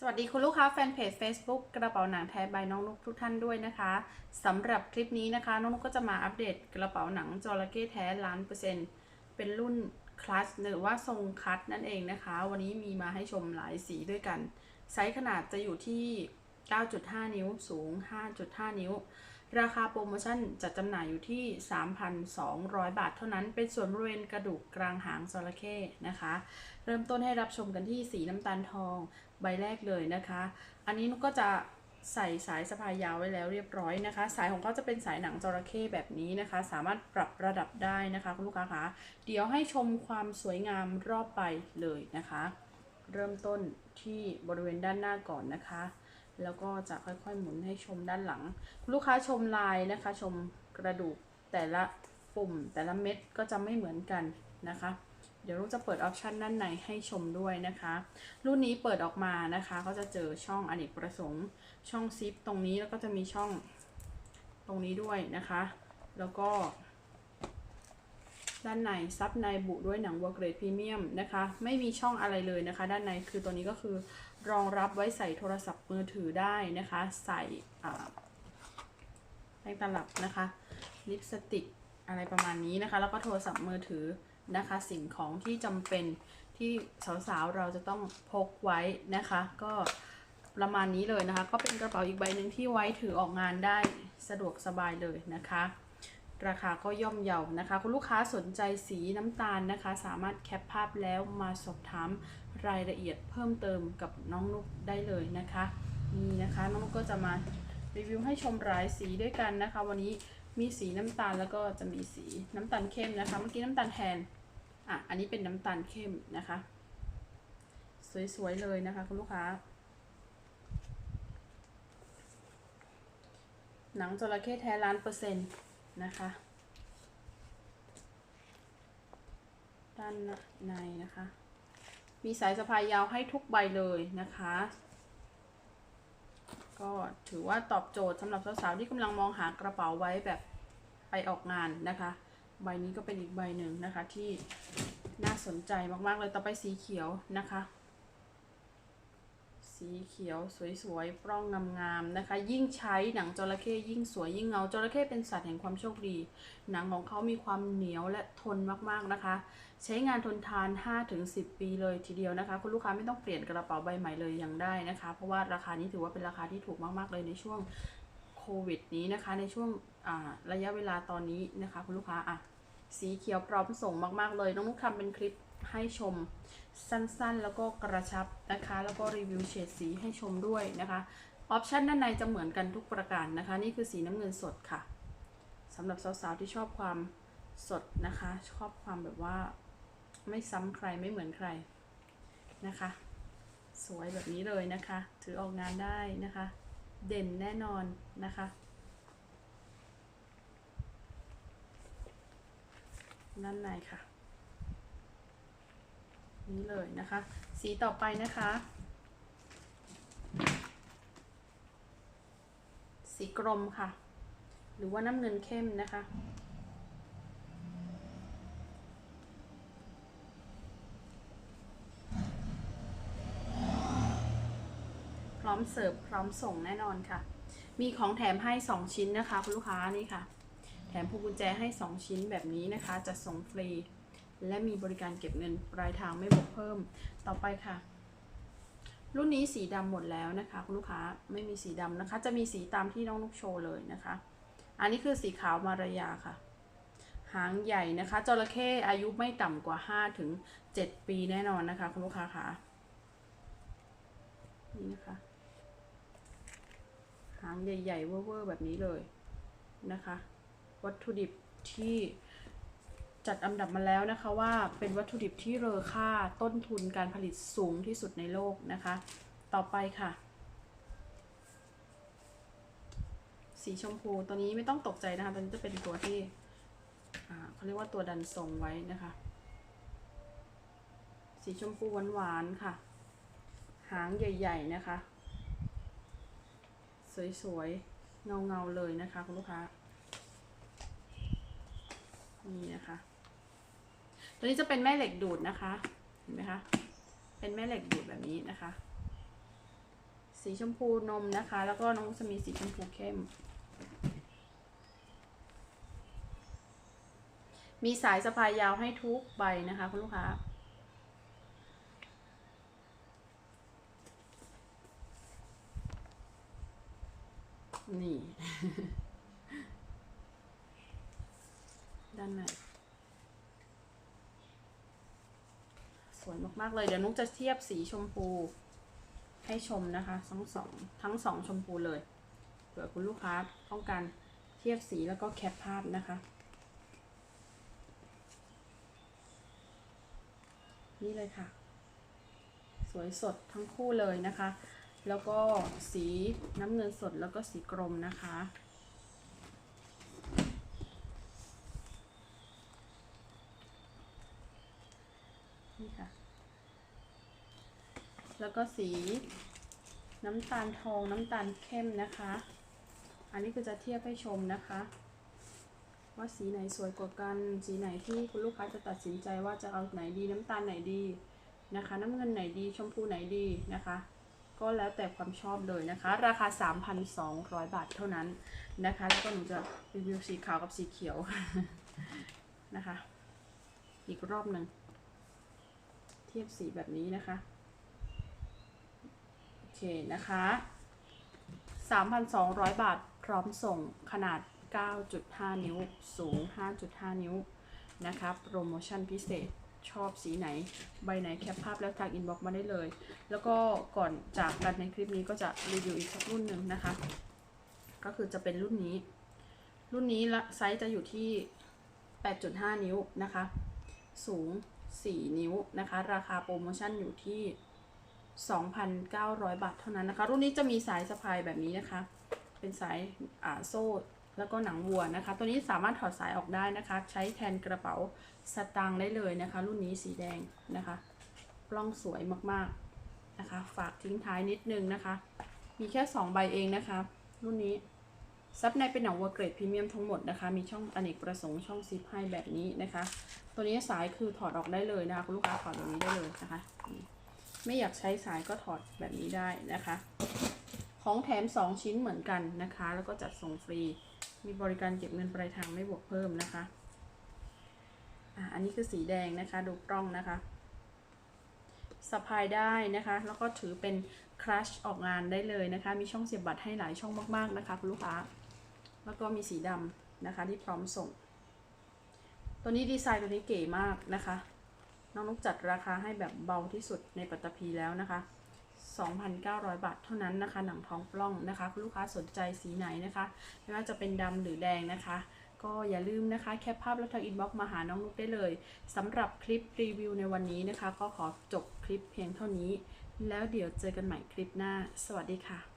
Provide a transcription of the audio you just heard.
สวัสดีคุณลูกค้าแฟนเพจ Facebook กระเป๋าหนังแท้ใบน้องนุกทุกท่านด้วยนะคะสำหรับคลิปนี้นะคะ น้องนุกก็จะมาอัปเดตกระเป๋าหนังจระเข้แท้ล้านเปอร์เซ็นต์เป็นรุ่นคลัสหรือว่าทรงคัตนั่นเองนะคะ วันนี้มีมาให้ชมหลายสีด้วยกัน ไซส์ขนาดจะอยู่ที่ 9.5 นิ้วสูง 5.5 นิ้ว ราคาโปรโมชั่นจัดจำหน่ายอยู่ที่ 3,200 บาทเท่านั้น เป็นส่วนบริเวณกระดูกกลางหางจระเข้นะคะ เริ่มต้นให้รับชมกันที่สีน้ำตาลทองใบแรกเลยนะคะ อันนี้นุก็จะใส่สายสะพายยาวไว้แล้วเรียบร้อยนะคะ สายของเขาจะเป็นสายหนังจระเข้แบบนี้นะคะ สามารถปรับระดับได้นะคะคุณลูกค้าคะเดี๋ยวให้ชมความสวยงามรอบใบเลยนะคะ เริ่มต้นที่บริเวณด้านหน้าก่อนนะคะ แล้วก็จะค่อยๆหมุนให้ชมด้านหลัง ลูกค้าชมลายนะคะ ชมกระดูกแต่ละปุ่มแต่ละเม็ดก็จะไม่เหมือนกันนะคะ เดี๋ยวลูกจะเปิดออปชันด้านในให้ชมด้วยนะคะ รุ่นนี้เปิดออกมานะคะ ก็จะเจอช่องอเนกประสงค์ ช่องซิปตรงนี้แล้วก็จะมีช่องตรงนี้ด้วยนะคะ แล้วก็ด้านในซับในบุด้วยหนังวัวเกรดพรีเมียมนะคะ ไม่มีช่องอะไรเลยนะคะ ด้านในคือตัวนี้ก็คือ รองรับไว้ใส่โทรศัพท์มือถือได้นะคะ ใส่แป้งตลับนะคะ ลิปสติกอะไรประมาณนี้นะคะ แล้วก็โทรศัพท์มือถือนะคะ สิ่งของที่จำเป็นที่สาวๆเราจะต้องพกไว้นะคะ ก็ประมาณนี้เลยนะคะ ก็เป็นกระเป๋าอีกใบหนึ่งที่ไว้ถือออกงานได้สะดวกสบายเลยนะคะ ราคาก็ย่อมเยานะคะ คุณลูกค้าสนใจสีน้ำตาลนะคะ สามารถแคปภาพแล้วมาสอบถาม รายละเอียดเพิ่มเติมกับน้องนุกได้เลยนะคะนี่นะคะน้องนุกก็จะมารีวิวให้ชมหลายสีด้วยกันนะคะ วันนี้มีสีน้ำตาลแล้วก็จะมีสีน้ำตาลเข้มนะคะ เมื่อกี้น้ำตาลแทนอะอันนี้เป็นน้ำตาลเข้มนะคะ สวยๆเลยนะคะคุณลูกค้า หนังจระเข้แท้ล้านเปอร์เซ็นต์นะคะด้านในนะคะ มีสายสะพายยาวให้ทุกใบเลยนะคะ ก็ถือว่าตอบโจทย์สำหรับสาวๆที่กำลังมองหากระเป๋าไว้แบบไปออกงานนะคะ ใบนี้ก็เป็นอีกใบหนึ่งนะคะที่น่าสนใจมากๆเลยต่อไปสีเขียวนะคะ สีเขียวสวยๆปล้องงามๆนะคะ ยิ่งใช้หนังจระเข้ยิ่งสวยยิ่งเงาจระเข้เป็นสัตว์แห่งความโชคดี หนังของเขามีความเหนียวและทนมากๆนะคะ ใช้งานทนทาน 5-10 ปีเลยทีเดียวนะคะ คุณลูกค้าไม่ต้องเปลี่ยนกระเป๋าใบใหม่เลยยังได้นะคะ เพราะว่าราคานี้ถือว่าเป็นราคาที่ถูกมากๆเลยในช่วงโควิดนี้นะคะ ในช่วงระยะเวลาตอนนี้นะคะ คุณลูกค้าอะสีเขียวพร้อมส่งมากๆเลย น้องลูกทำเป็นคลิป ให้ชมสั้นๆ แล้วก็กระชับนะคะ แล้วก็รีวิวเฉดสีให้ชมด้วยนะคะออปชันด้านในจะเหมือนกันทุกประการนะคะ นี่คือสีน้ำเงินสดค่ะสำหรับสาวๆที่ชอบความสดนะคะ ชอบความแบบว่าไม่ซ้ำใครไม่เหมือนใครนะคะ สวยแบบนี้เลยนะคะ ถือออกงานได้นะคะ เด่นแน่นอนนะคะด้านในค่ะ นี้เลยนะคะ สีต่อไปนะคะ สีกรมค่ะ หรือว่าน้ำเงินเข้มนะคะพร้อมเสิร์ฟพร้อมส่งแน่นอนค่ะ มีของแถมให้ 2 ชิ้นนะคะ คุณลูกค้านี่ค่ะ แถมพวงกุญแจให้ 2 ชิ้นแบบนี้นะคะ จะส่งฟรี และมีบริการเก็บเงินปลายทางไม่บวกเพิ่ม ต่อไปค่ะ รุ่นนี้สีดำหมดแล้วนะคะคุณลูกค้าไม่มีสีดำนะคะ จะมีสีตามที่น้องลูกโชว์เลยนะคะ อันนี้คือสีขาวมารยาค่ะ หางใหญ่นะคะจระเข้อายุไม่ต่ำกว่า5ถึง7ปีแน่นอนนะคะคุณลูกค้าค่ะนี่นะคะ หางใหญ่ๆเว่อร์ๆแบบนี้เลยนะคะ วัตถุดิบที่ จัดอันดับมาแล้วนะคะว่าเป็นวัตถุดิบที่เลอค่าต้นทุนการผลิตสูงที่สุดในโลกนะคะ ต่อไปค่ะ สีชมพูตัวนี้ไม่ต้องตกใจนะคะตัวนี้จะเป็นตัวที่เขาเรียกว่าตัวดันทรงไว้นะคะ สีชมพูหวานๆค่ะ หางใหญ่ ๆ นะคะ สวย ๆ เงา ๆ เลยนะคะ คุณลูกค้า นี่นะคะ ตัวนี้จะเป็นแม่เหล็กดูดนะคะ เห็นไหมคะ เป็นแม่เหล็กดูดแบบนี้นะคะ สีชมพูนมนะคะ แล้วก็น้องจะมีสีชมพูเข้ม มีสายสะพายยาวให้ทุกใบนะคะคุณลูกค้านี่ ด้านในสวยมากๆเลย เดี๋ยวนุ๊กจะเทียบสีชมพู ให้ชมนะคะ ทั้งสองทั้งสองชมพูเลยเผื่อคุณลูกค้าต้องการเทียบสีแล้วก็แคปภาพนะคะ นี่เลยค่ะ สวยสดทั้งคู่เลยนะคะ แล้วก็สีน้ำเงินสดแล้วก็สีกรมนะคะ นี่ค่ะ แล้วก็สีน้ำตาลทองน้ำตาลเข้มนะคะ อันนี้คือจะเทียบให้ชมนะคะ ว่าสีไหนสวยกว่ากัน สีไหนที่คุณลูกค้าจะตัดสินใจว่าจะเอาไหนดีน้ำตาลไหนดีนะคะ น้ำเงินไหนดีชมพูไหนดีนะคะ ก็แล้วแต่ความชอบเลยนะคะ ราคา 3,200 บาทเท่านั้นนะคะ แล้วก็หนูจะรีวิวสีขาวกับสีเขียวนะคะ อีกรอบหนึ่งเทียบสีแบบนี้นะคะ เคนะคะ 3,200 บาทพร้อมส่งขนาด 9.5 นิ้ว สูง 5.5 นิ้วนะคะ โปรโมชั่นพิเศษชอบสีไหน ใบไหนแคปภาพแล้วทางอินบ็อกมาได้เลย แล้วก็ก่อนจากกันในคลิปนี้ก็จะรีวิวอีกสักรุ่นหนึ่งนะคะ ก็คือจะเป็นรุ่นนี้ รุ่นนี้ละไซส์จะอยู่ที่ 8.5 นิ้วนะคะ สูง 4 นิ้วนะคะ ราคาโปรโมชั่นอยู่ที่ 2,900 บาทเท่านั้นนะคะ รุ่นนี้จะมีสายสะพายแบบนี้นะคะ เป็นสายอ่าโซ่แล้วก็หนังวัวนะคะ ตัวนี้สามารถถอดสายออกได้นะคะ ใช้แทนกระเป๋าสตางค์ได้เลยนะคะ รุ่นนี้สีแดงนะคะกล้องสวยมากๆนะคะ ฝากทิ้งท้ายนิดนึงนะคะ มีแค่ 2 ใบเองนะคะ รุ่นนี้ซับในเป็นหนังวัวเกรดพรีเมียมทั้งหมดนะคะ มีช่องอเนกประสงค์ช่องซิปให้แบบนี้นะคะ ตัวนี้สายคือถอดออกได้เลยนะคะคุณลูกค้าถอดแบบนี้ได้เลยนะคะ ไม่อยากใช้สายก็ถอดแบบนี้ได้นะคะ ของแถม 2 ชิ้นเหมือนกันนะคะ แล้วก็จัดส่งฟรี มีบริการเก็บเงินปลายทางไม่บวกเพิ่มนะคะอะอันนี้คือสีแดงนะคะ ดูกล้องนะคะสะพายได้นะคะ แล้วก็ถือเป็นคลัชออกงานได้เลยนะคะ มีช่องเสียบบัตรให้หลายช่องมากๆนะคะคุณลูกค้า แล้วก็มีสีดำนะคะที่พร้อมส่ง ตัวนี้ดีไซน์ตัวนี้เก๋มากนะคะ น้องนุกจัดราคาให้แบบเบาที่สุดในปัตตภีแล้วนะคะ 2,900 บาทเท่านั้นนะคะ หนังท้องปล้องนะคะ คุณลูกค้าสนใจสีไหนนะคะ ไม่ว่าจะเป็นดำหรือแดงนะคะ ก็อย่าลืมนะคะแคปภาพแล้วทางอินบ็อกซ์มาหาน้องนุกได้เลยสำหรับคลิปรีวิวในวันนี้นะคะ ก็ขอจบคลิปเพียงเท่านี้ แล้วเดี๋ยวเจอกันใหม่คลิปหน้า สวัสดีค่ะ